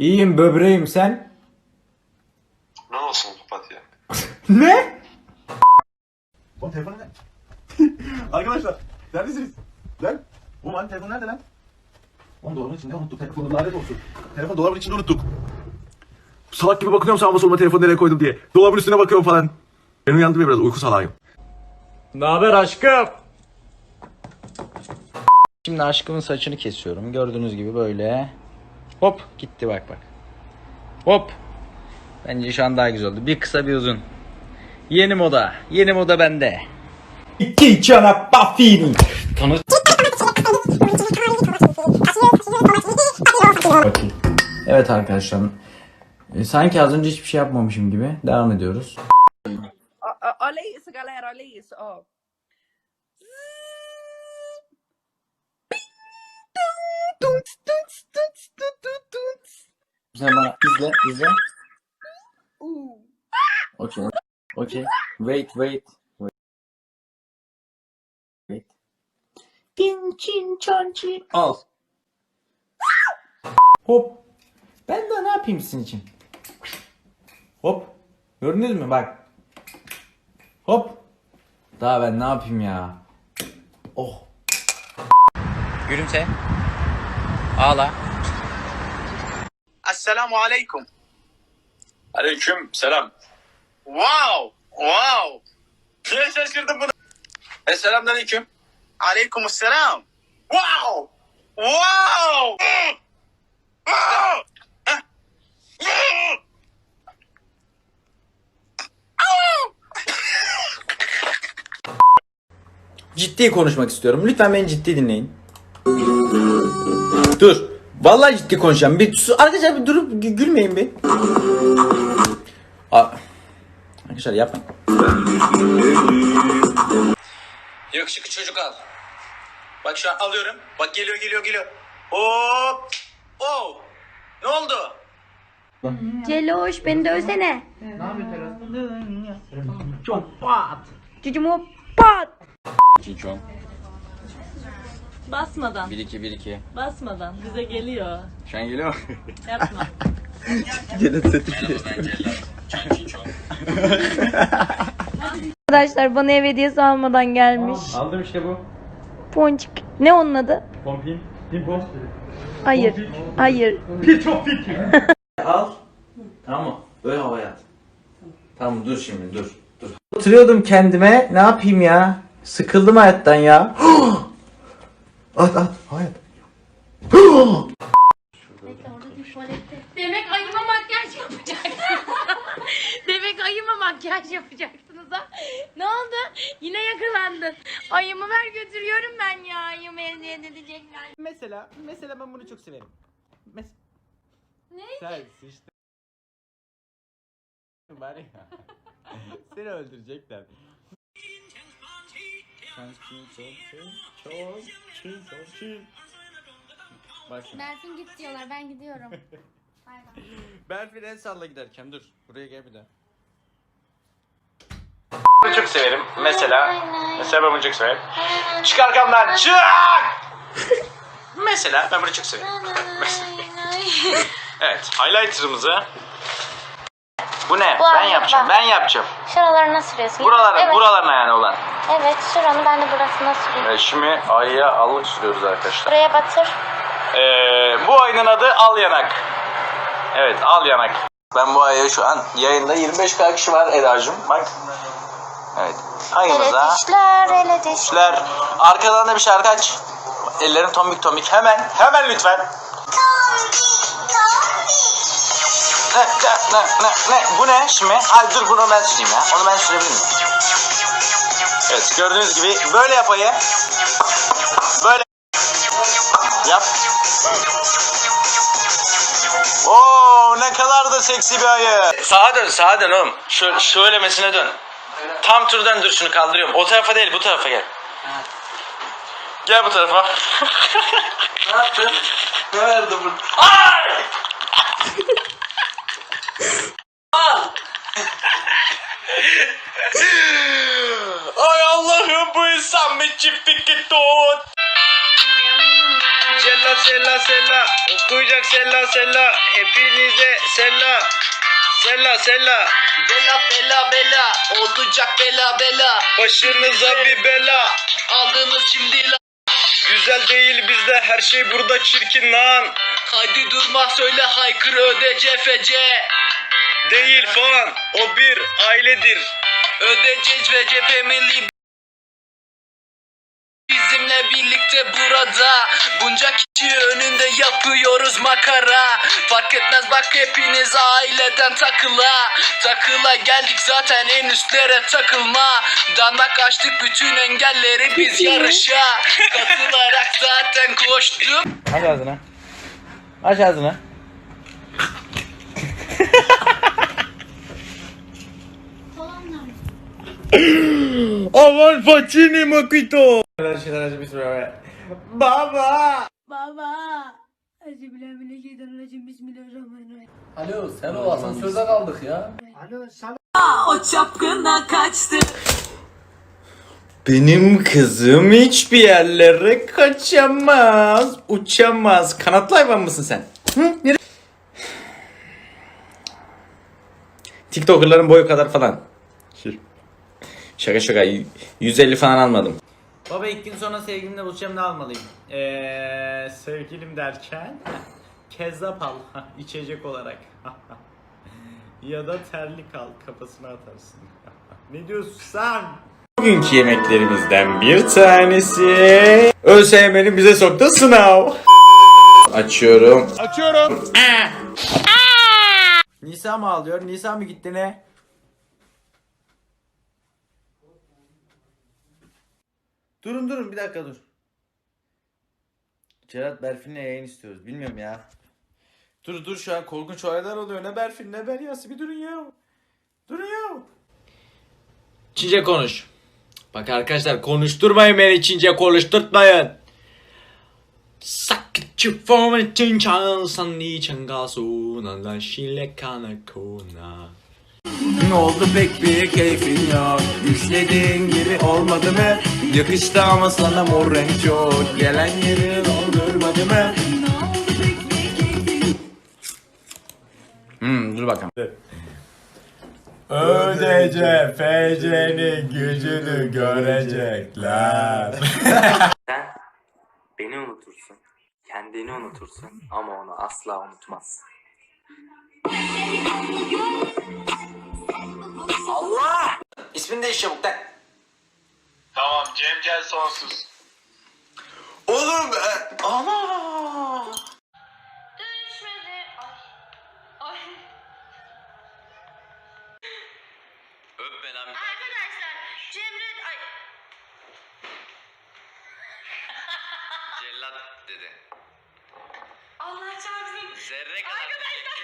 İyiyim böbreğim sen. Ne olsun papatya? Ne? Oğlum telefonu ne? Arkadaşlar neredesiniz? Lan. Oğlum hani telefon nerede lan? Oğlum dolabın içinde unuttuk. Telefonu lanet olsun. Telefon dolabın içinde unuttuk. Salak gibi bakıyorum sağıma soluma telefonu nereye koydum diye. Dolabın üstüne bakıyorum falan. Ben uyandım ya biraz uyku salağıyım. Ne haber aşkım? Şimdi aşkımın saçını kesiyorum. Gördüğünüz gibi böyle. Hop gitti bak bak. Hop. Bence şu an daha güzel oldu. Bir kısa bir uzun. Yeni moda. Yeni moda bende. İki cana buffini. Bakayım. Evet arkadaşlar. e, Sanki az önce hiçbir şey yapmamışım gibi. Devam ediyoruz. Olha isso, galera, olha isso, ó. Sen bana izle izle. Okey. Okey. Wait wait. Wait. Wait. Cin cin çan çin. Al. Hop. Ben de ne yapayım sizin için? Hop. Gördünüz mü bak. Hop. Daha ben ne yapayım ya? Oh. Gülümse. Ağla. Assalamu alaikum. Aleyküm selam. Wow! Wow! Niye şaşırdın bunu? E selamünaleyküm. Alaikum assalam. Wow! Wow! Ciddi konuşmak istiyorum. Lütfen beni ciddi dinleyin. Dur. Vallahi ciddi konuşacağım. Bir sus- arkadaşlar bir durup gü- gülmeyin bir. Aa, arkadaşlar yapmayın. Yakışıklı çocuk al. Bak şu an alıyorum. Bak geliyor geliyor geliyor. Hop. Oh. Ne oldu? Celoş beni dövsene. Çok pat. Cücüm pat. Çinçon. Basmadan, 1 2 1 2. basmadan. Bize geliyor. Şu an geliyor mu? Yapma. Arkadaşlar bana ev hediyesi almadan gelmiş. Aldım işte bu. Ponçik. Ne onun adı? Pompin. Pimpon. Hayır. Hayır. Al. Tamam. Böyle havaya at. Tamam dur şimdi dur. Dur. Oturuyordum kendime. Ne yapayım ya? Sıkıldım hayattan ya. At at. Hayat. Demek ayıma makyaj yapacaksınız. Demek ayıma makyaj yapacaksınız ha. Ne oldu? Yine yakalandın. Ayımı ver götürüyorum ben ya. Ayımı eziyet edecekler. Mesela, mesela ben bunu çok severim. Mes Ne? Sen işte. Bari ya. Seni öldürecekler. Sen kim çok çok çok çok çok Bak şimdi. Berfin git diyorlar ben gidiyorum. Bay bay. Berfin el salla giderken dur. Buraya gel bir daha. Bunu çok severim. Mesela mesela ben bunu çok severim. Çık arkamdan çık. mesela ben bunu çok severim. evet, highlighter'ımızı bu ne? Bu ben yapacağım. bak. Ben yapacağım. Şuralarına sürüyorsun. Buralara, evet. buralarına yani olan. Evet onu ben de burasına süreyim. Evet, şimdi ayıya allık sürüyoruz arkadaşlar. Buraya batır. Ee, bu ayının adı Al Yanak. Evet, Al Yanak. Ben bu ayı şu an yayında 25k kişi var Eda'cığım. Bak. Evet. Ayımıza. Ele dişler, ele dişler. Dişler. Arkadan da bir şarkı aç. Ellerin tombik tombik. Hemen, hemen lütfen. Ne, ne, ne, ne, ne? Bu ne şimdi? Hayır dur bunu ben süreyim ya. Onu ben sürebilir miyim? Evet gördüğünüz gibi böyle yapayı. Böyle. Yap. Oo ne kadar da seksi bir ayı. Sağa dön sağa dön oğlum. Şöyle, şöylemesine dön. Tam turdan dur şunu kaldırıyorum. O tarafa değil bu tarafa gel. Gel bu tarafa. ne yaptın? Ne verdi bu? Ay! Ay O. Cennet sella sella. Okuyacak sella sella. Hepinize sella. Sella sella. Bela bela bela olacak bela bela Başınıza bir bela. aldınız şimdi la Güzel değil bizde her şey burada çirkin lan. Haydi durma söyle haykır öde CFC Değil falan. O bir ailedir. Ödeceğiz ve cephemeli Bizimle birlikte burada Bunca kişi önünde yapıyoruz makara Fark etmez bak hepiniz aileden takıla Takıla geldik zaten en üstlere takılma Danak açtık bütün engelleri biz yarışa Katılarak zaten koştuk Aç ağzını. Aç ağzını. Aman facini makito. Şeyler şeyler acı bir süre Baba. Baba. Euzubillahimineşşeytanirracim. Bismillahirrahmanirrahim. Alo Selo asansörde kaldık ya O çapkına kaçtı. Benim kızım hiçbir yerlere kaçamaz, uçamaz. Kanatlı hayvan mısın sen? Hı? Nere- TikToker'ların boyu kadar falan. Şaka şaka 150 falan almadım. Baba ilk gün sonra sevgilimle buluşacağım ne almalıyım? Eee sevgilim derken kezzap al içecek olarak. ya da terlik al kafasına atarsın. ne diyorsun sen? Bugünkü yemeklerimizden bir tanesi ÖSYM'nin bize soktuğu sınav. Açıyorum. Açıyorum. Nisa mı ağlıyor? Nisa mı gitti ne? Durun durun bir dakika dur. Cerat Berfin'le yayın istiyoruz. Bilmiyorum ya. Dur dur şu an korkunç olaylar oluyor. Ne Berfin ne Beryası bir durun ya. Durun ya. Çince konuş. Bak arkadaşlar konuşturmayın beni Çince konuşturtmayın. sakçı formen için çağırsan niçin gasu nan şile kana kona. Ne oldu pek bir keyfin yok Düşlediğin gibi olmadı mı Yakıştı ama sana mor renk çok. Gelen yeri doldurmadı mı? Hmm dur bakalım. ÖDC FC'nin gücünü görecekler. Sen beni unutursun, kendini unutursun ama onu asla unutmazsın. İsmini değiş çabuk lan. Tamam Cemcel sonsuz. Oğlum e, ana. Dönüşmedi. Ay. Ay. Öp ben abi. Arkadaşlar Cemre ay Cellat dedi. Allah çarpsın. Zerre kadar. Arkadaşlar